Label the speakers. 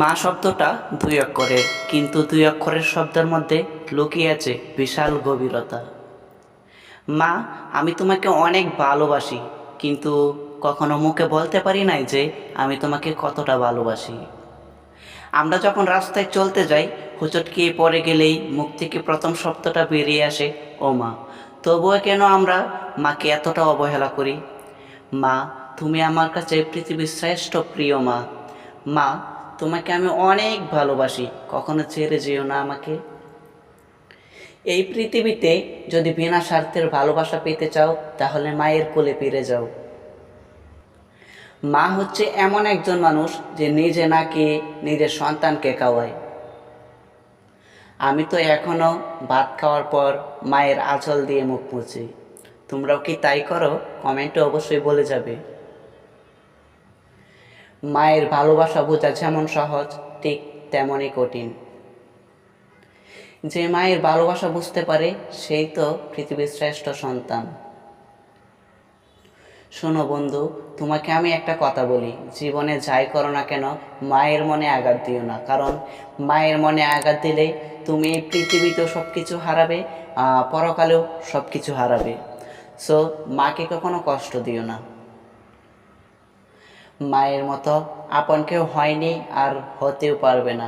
Speaker 1: মা শব্দটা দুই অক্ষরের কিন্তু দুই অক্ষরের শব্দের মধ্যে লুকিয়ে আছে বিশাল গভীরতা। মা, আমি তোমাকে অনেক ভালোবাসি, কিন্তু কখনো মুখে বলতে পারি নাই যে আমি তোমাকে কতটা ভালোবাসি। আমরা যখন রাস্তায় চলতে যাই হুচটকিয়ে পড়ে গেলেই মুখ থেকে প্রথম শব্দটা বেরিয়ে আসে, ও মা, তবুও কেন আমরা মাকে এতটা অবহেলা করি? মা, তুমি আমার কাছে পৃথিবীর শ্রেষ্ঠ প্রিয় মা। মা তোমাকে আমি অনেক ভালোবাসি। কখনো ছেড়ে যেও না আমাকে। এই পৃথিবীতে যদি বিনা স্বার্থের ভালোবাসা পেতে চাও, তাহলে মায়ের কোলে ফিরে যাও। মা হচ্ছে এমন একজন মানুষ যে নিজে না খেয়ে নিজের সন্তানকে খাওয়ায়। আমি তো এখনও ভাত খাওয়ার পর মায়ের আঁচল দিয়ে মুখ মুছি। তোমরাও কি তাই করো? কমেন্টে অবশ্যই বলে যাবে। মায়ের ভালোবাসা বোঝা যেমন সহজ, ঠিক তেমনই কঠিন। যে মায়ের ভালোবাসা বুঝতে পারে, সেই তো পৃথিবীর শ্রেষ্ঠ সন্তান। শোনো বন্ধু, তোমাকে আমি একটা কথা বলি, জীবনে যাই করো না কেন, মায়ের মনে আঘাত দিও না, কারণ মায়ের মনে আঘাত দিলে তুমি এই পৃথিবীতেও সব কিছু হারাবে পরকালেও সব কিছু হারাবে। সো মাকে কখনো কষ্ট দিও না। মায়ের মতো আপন কেউ হয়নি আর হতেও পারবে না।